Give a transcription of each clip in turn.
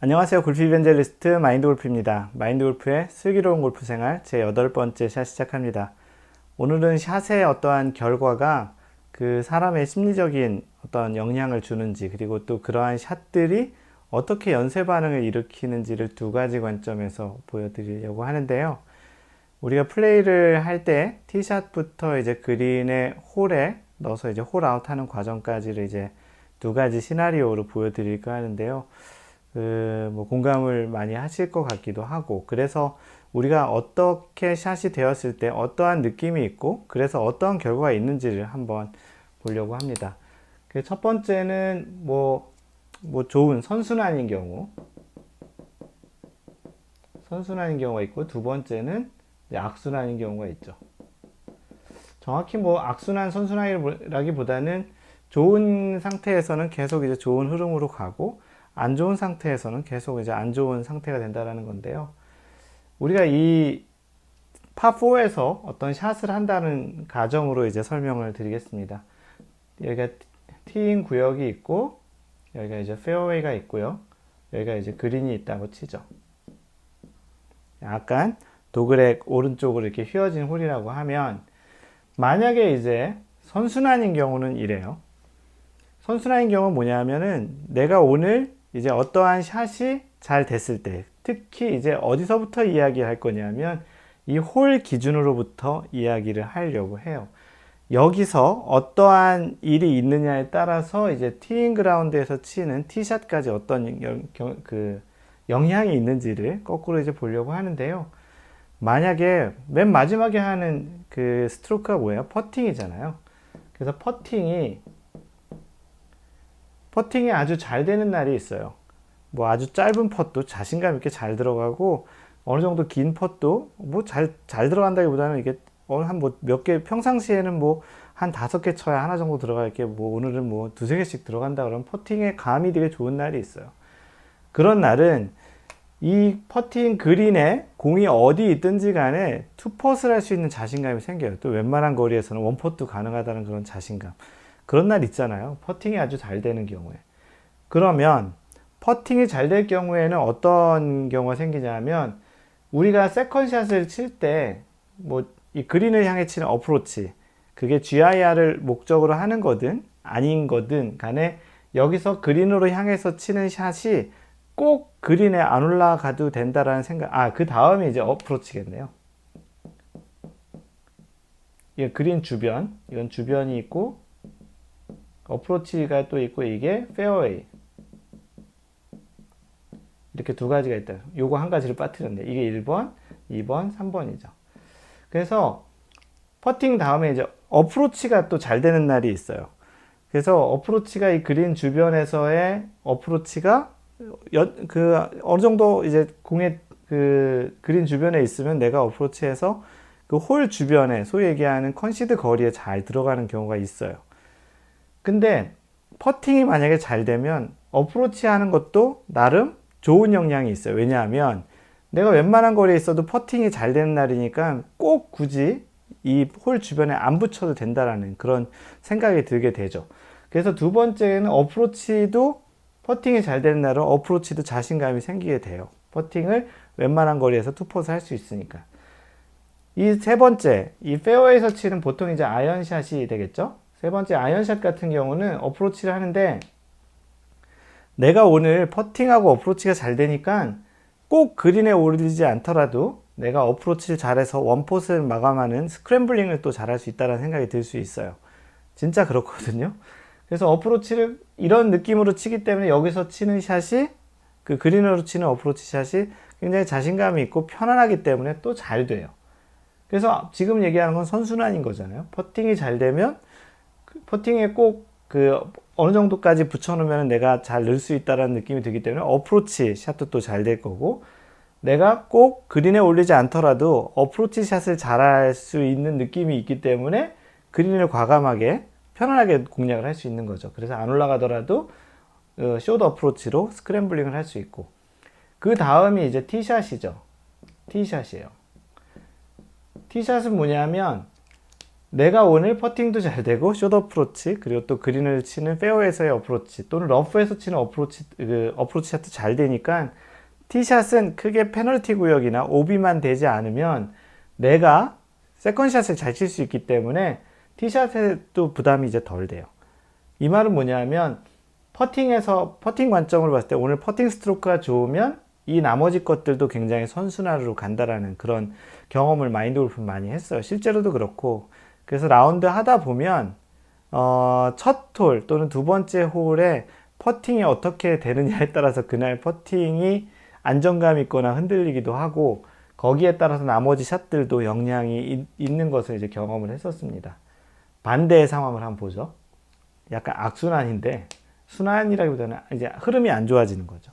안녕하세요. 골프 이벤젤리스트 마인드 골프입니다. 마인드 골프의 슬기로운 골프 생활 제 여덟 번째 샷 시작합니다. 오늘은 샷의 어떠한 결과가 그 사람의 심리적인 어떤 영향을 주는지 그리고 또 그러한 샷들이 어떻게 연쇄 반응을 일으키는지를 두 가지 관점에서 보여드리려고 하는데요. 우리가 플레이를 할 때 티샷부터 이제 그린의 홀에 넣어서 이제 홀 아웃 하는 과정까지를 이제 두 가지 시나리오로 보여드릴까 하는데요. 그, 뭐 공감을 많이 하실 것 같기도 하고, 그래서 우리가 어떻게 샷이 되었을 때 어떠한 느낌이 있고, 그래서 어떠한 결과가 있는지를 한번 보려고 합니다. 그 첫 번째는 뭐, 뭐 좋은 선순환인 경우, 선순환인 경우가 있고, 두 번째는 악순환인 경우가 있죠. 정확히 뭐 악순환, 선순환이라기보다는 좋은 상태에서는 계속 이제 좋은 흐름으로 가고, 안 좋은 상태에서는 계속 이제 안 좋은 상태가 된다라는 건데요. 우리가 이 파4에서 어떤 샷을 한다는 가정으로 이제 설명을 드리겠습니다. 여기가 티인 구역이 있고, 여기가 이제 페어웨이가 있고요. 여기가 이제 그린이 있다고 치죠. 약간 도그렉 오른쪽으로 이렇게 휘어진 홀이라고 하면, 만약에 이제 선순환인 경우는 이래요. 선순환인 경우는 뭐냐면은 내가 오늘 이제 어떠한 샷이 잘 됐을 때, 특히 이제 어디서부터 이야기할 거냐면 이 홀 기준으로부터 이야기를 하려고 해요. 여기서 어떠한 일이 있느냐에 따라서 이제 티잉 그라운드에서 치는 티샷까지 어떤 영, 경, 그 영향이 있는지를 거꾸로 이제 보려고 하는데요. 만약에 맨 마지막에 하는 그 스트로크가 뭐예요? 퍼팅이잖아요. 그래서 퍼팅이 퍼팅이 아주 잘 되는 날이 있어요. 뭐 아주 짧은 퍼도 자신감 있게 잘 들어가고 어느 정도 긴 퍼도 뭐 잘 잘 들어간다기보다는 이게 한뭐몇개 평상시에는 뭐 한 다섯 개 쳐야 하나 정도 들어갈 게뭐 오늘은 뭐 두세 개씩 들어간다 그러면 퍼팅의 감이 되게 좋은 날이 있어요. 그런 날은 이 퍼팅 그린에 공이 어디 있든지 간에 투퍼스를 할 수 있는 자신감이 생겨요. 또 웬만한 거리에서는 원퍼도 가능하다는 그런 자신감. 그런 날 있잖아요. 퍼팅이 아주 잘 되는 경우에. 그러면 퍼팅이 잘 될 경우에는 어떤 경우가 생기냐면 우리가 세컨샷을 칠 때 뭐 이 그린을 향해 치는 어프로치 그게 GIR을 목적으로 하는 거든 아닌 거든 간에 여기서 그린으로 향해서 치는 샷이 꼭 그린에 안 올라가도 된다라는 생각 아그 다음에 이제 어프로치겠네요 이 그린 주변 이건 주변이 있고 어프로치가 또 있고 이게 페어웨이 이렇게 두 가지가 있다. 요거 한 가지를 빠뜨렸네. 이게 1번, 2번, 3번이죠. 그래서 퍼팅 다음에 이제 어프로치가 또 잘 되는 날이 있어요. 그래서 어프로치가 이 그린 주변에서의 어프로치가 여, 그 어느 정도 이제 공의 그 그린 주변에 있으면 내가 어프로치해서 그 홀 주변에 소위 얘기하는 컨시드 거리에 잘 들어가는 경우가 있어요. 근데 퍼팅이 만약에 잘 되면 어프로치 하는 것도 나름 좋은 영향이 있어요. 왜냐하면 내가 웬만한 거리에 있어도 퍼팅이 잘 되는 날이니까 꼭 굳이 이 홀 주변에 안 붙여도 된다라는 그런 생각이 들게 되죠. 그래서 두 번째는 어프로치도 퍼팅이 잘 되는 날은 어프로치도 자신감이 생기게 돼요. 퍼팅을 웬만한 거리에서 투퍼스 할 수 있으니까. 이 세 번째, 이 페어웨이에서 치는 보통 이제 아이언샷이 되겠죠? 세 번째 아이언샷 같은 경우는 어프로치를 하는데 내가 오늘 퍼팅하고 어프로치가 잘 되니까 꼭 그린에 오르지 않더라도 내가 어프로치를 잘해서 원포스를 마감하는 스크램블링을 또 잘할 수 있다는 생각이 들 수 있어요. 진짜 그렇거든요. 그래서 어프로치를 이런 느낌으로 치기 때문에 여기서 치는 샷이 그 그린으로 치는 어프로치 샷이 굉장히 자신감이 있고 편안하기 때문에 또 잘 돼요. 그래서 지금 얘기하는 건 선순환인 거잖아요. 퍼팅이 잘 되면 그 퍼팅에 꼭 그 어느 정도까지 붙여놓으면 내가 잘 넣을 수 있다는 느낌이 들기 때문에 어프로치 샷도 또 잘 될 거고 내가 꼭 그린에 올리지 않더라도 어프로치 샷을 잘 할 수 있는 느낌이 있기 때문에 그린을 과감하게 편안하게 공략을 할 수 있는 거죠. 그래서 안 올라가더라도 숏 어프로치로 스크램블링을 할 수 있고 그 다음이 이제 티샷이죠. 티샷이에요. 티샷은 뭐냐면 내가 오늘 퍼팅도 잘 되고 숏 어프로치 그리고 또 그린을 치는 페어에서의 어프로치 또는 러프에서 치는 어프로치 그 어프로치 샷도 잘 되니까 티샷은 크게 페널티 구역이나 오비만 되지 않으면 내가 세컨샷을 잘 칠 수 있기 때문에 티샷에도 부담이 이제 덜 돼요. 이 말은 뭐냐면 퍼팅에서 퍼팅 관점으로 봤을 때 오늘 퍼팅 스트로크가 좋으면 이 나머지 것들도 굉장히 선순환으로 간다라는 그런 경험을 마인드 골프 많이 했어요. 실제로도 그렇고 그래서 라운드 하다 보면 어, 첫홀 또는 두 번째 홀에 퍼팅이 어떻게 되느냐에 따라서 그날 퍼팅이 안정감 있거나 흔들리기도 하고 거기에 따라서 나머지 샷들도 영향이 있, 있는 것을 이제 경험을 했었습니다. 반대의 상황을 한번 보죠. 약간 악순환인데 순환이라기보다는 이제 흐름이 안 좋아지는 거죠.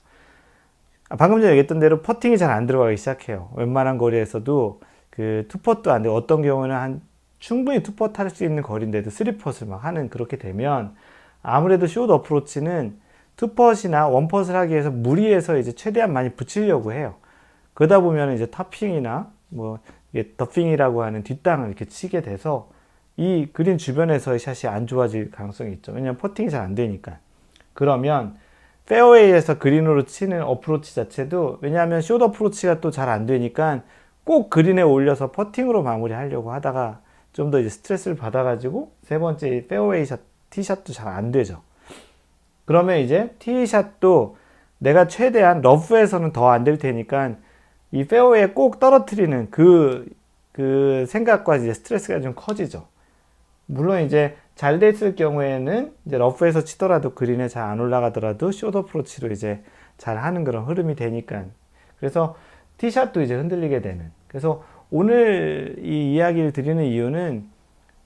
아, 방금 전에 얘기했던 대로 퍼팅이 잘 안 들어가기 시작해요. 웬만한 거리에서도 그 투퍼도 안 돼. 어떤 경우는 한 충분히 투퍼 탈수 있는 거리인데도 쓰리퍼를 막 하는 그렇게 되면 아무래도 숏 어프로치는 투퍼이나 원퍼를 하기 위해서 무리해서 이제 최대한 많이 붙이려고 해요. 그러다 보면 이제 타핑이나 뭐 더핑이라고 하는 뒷땅을 이렇게 치게 돼서 이 그린 주변에서의 샷이 안 좋아질 가능성이 있죠. 왜냐하면 퍼팅이 잘 안 되니까. 그러면 페어웨이에서 그린으로 치는 어프로치 자체도 왜냐하면 숏 어프로치가 또 잘 안 되니까 꼭 그린에 올려서 퍼팅으로 마무리하려고 하다가 좀 더 이제 스트레스를 받아가지고 세 번째 페어웨이 샷, 티샷도 잘 안 되죠. 그러면 이제 티샷도 내가 최대한 러프에서는 더 안 될 테니까 이 페어웨이에 꼭 떨어뜨리는 그, 그 생각과 이제 스트레스가 좀 커지죠. 물론 이제 잘 됐을 경우에는 이제 러프에서 치더라도 그린에 잘 안 올라가더라도 숏 어프로치로 이제 잘 하는 그런 흐름이 되니까. 그래서 티샷도 이제 흔들리게 되는. 그래서 오늘 이 이야기를 드리는 이유는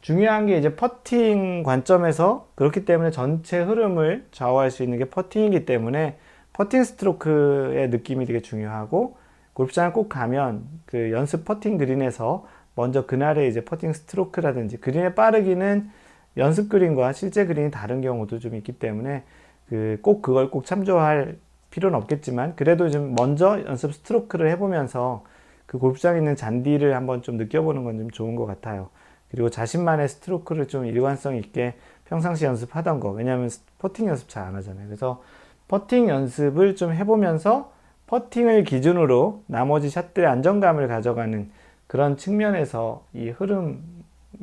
중요한 게 이제 퍼팅 관점에서 그렇기 때문에 전체 흐름을 좌우할 수 있는 게 퍼팅이기 때문에 퍼팅 스트로크의 느낌이 되게 중요하고 골프장을 꼭 가면 그 연습 퍼팅 그린에서 먼저 그날의 이제 퍼팅 스트로크라든지 그린의 빠르기는 연습 그린과 실제 그린이 다른 경우도 좀 있기 때문에 그 꼭 그걸 꼭 참조할 필요는 없겠지만 그래도 좀 먼저 연습 스트로크를 해보면서 그 골프장에 있는 잔디를 한번 좀 느껴보는 건 좀 좋은 것 같아요. 그리고 자신만의 스트로크를 좀 일관성 있게 평상시 연습하던 거 왜냐하면 퍼팅 연습 잘 안 하잖아요. 그래서 퍼팅 연습을 좀 해보면서 퍼팅을 기준으로 나머지 샷들의 안정감을 가져가는 그런 측면에서 이 흐름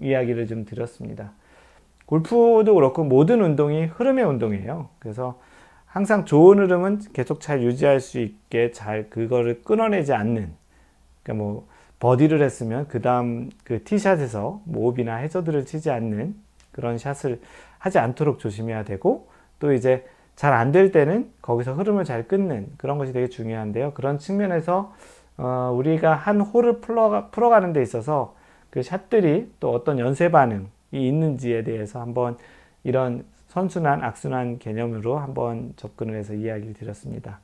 이야기를 좀 드렸습니다. 골프도 그렇고 모든 운동이 흐름의 운동이에요. 그래서 항상 좋은 흐름은 계속 잘 유지할 수 있게 잘 그거를 끊어내지 않는 그러니까 뭐 버디를 했으면 그 다음 그 티샷에서 뭐 오비나 해저드를 치지 않는 그런 샷을 하지 않도록 조심해야 되고 또 이제 잘 안 될 때는 거기서 흐름을 잘 끊는 그런 것이 되게 중요한데요. 그런 측면에서 어, 우리가 한 홀을 풀어가, 풀어가는 데 있어서 그 샷들이 또 어떤 연쇄 반응이 있는지에 대해서 한번 이런 선순환, 악순환 개념으로 한번 접근을 해서 이야기를 드렸습니다.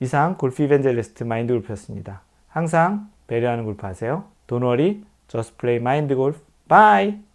이상 골프 이벤젤리스트 마인드 골프였습니다. 항상 배려하는 골프 하세요. Don't worry, just play mind golf. Bye!